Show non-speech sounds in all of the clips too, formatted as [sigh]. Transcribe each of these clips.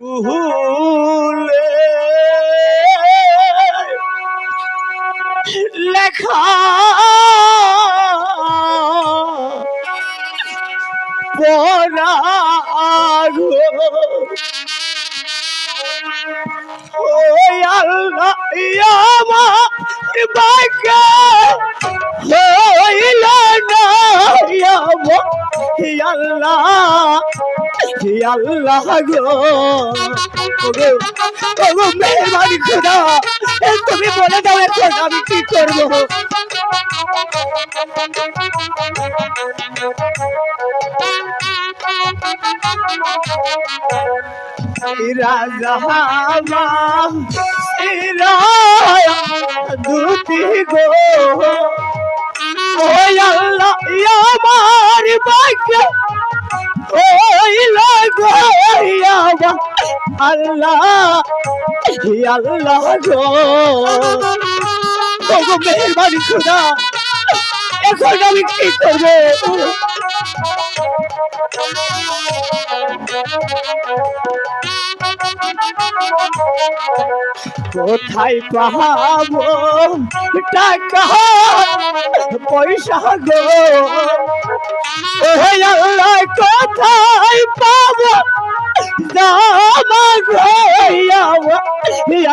কুহুলে লেখা। পরাগো ওই আল্লাহ বাক্য হইল না আল্লাহ। আল্লাহ গো। ওগো ওগো, মেহরবানি খোদা তুমি বলে দাও এখন আমি কি করব? রাজা দুটি গো। আল্লাহ আমার বাক্য আল্লাহ আল্লাহ গো ওগো মেহরবানি খুদা এখন আমি কি করব কোথায় পাহাবো টাকা, পয়সা গো? আল্লাহ, কোথায় পাবো? জামা গো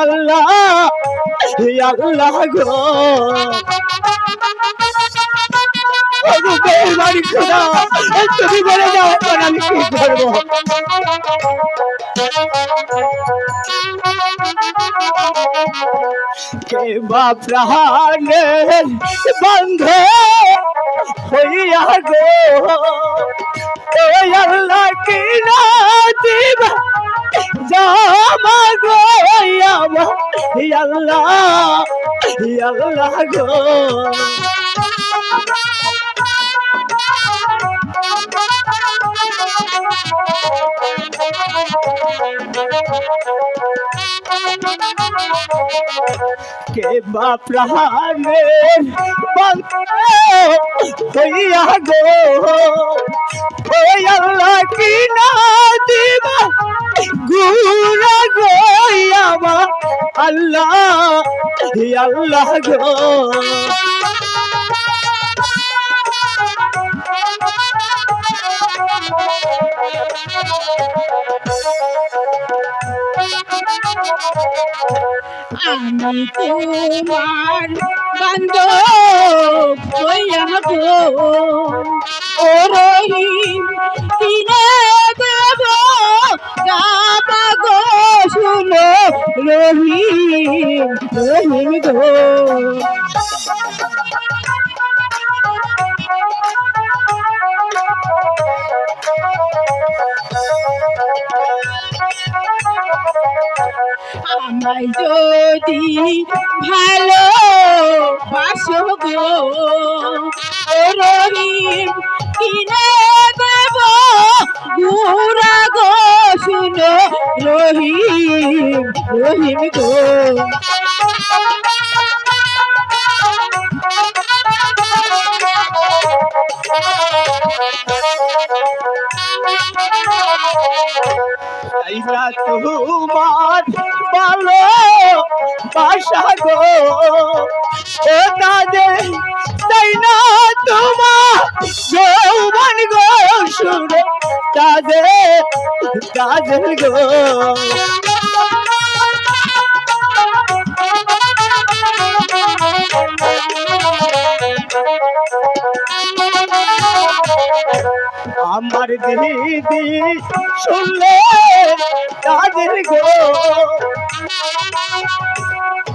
আল্লাহ আল্লাহ গো। তুমি বলে এখন আমি কি করব? কে বা প্রাণের বন্ধ হইয়া গো আল্লাহ কি না দিব জামা গো আল্লাহ আল্লাহ গো। [laughs] কে বা প্রাণের হইয়া গো? আল্লাহ কি না দিব? গুরা গো আমার আল্লাহ আল্লাহ গো। আমি তোমার বান্ধব হইয়া গো ও রহিম কিনে দেব আমায় যদি ভালো বাসো গো রহিম কিনে দেব? গুড়া গো শুনো রহিম রহিম গো। বাসা গো ও তাদের তাই না তোমার যৌবন গো শুনে তাদের তাদের গো আমার দিদি শুনলে তাদের গো।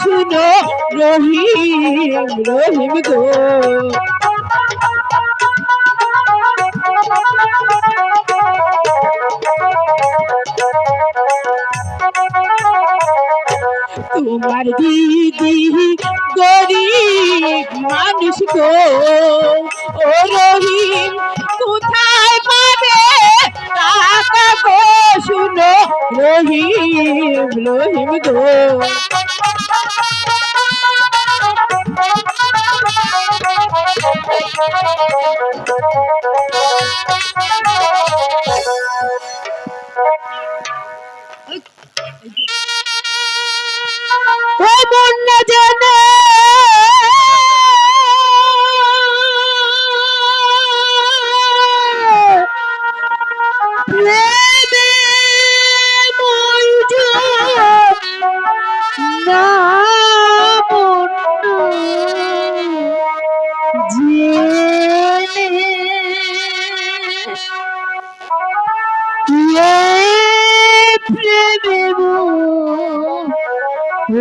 শুনো রহিম রহিম গো। তোমার দিদি গরিব মানুষ গো। রহিম রহিম গো ও না জানে।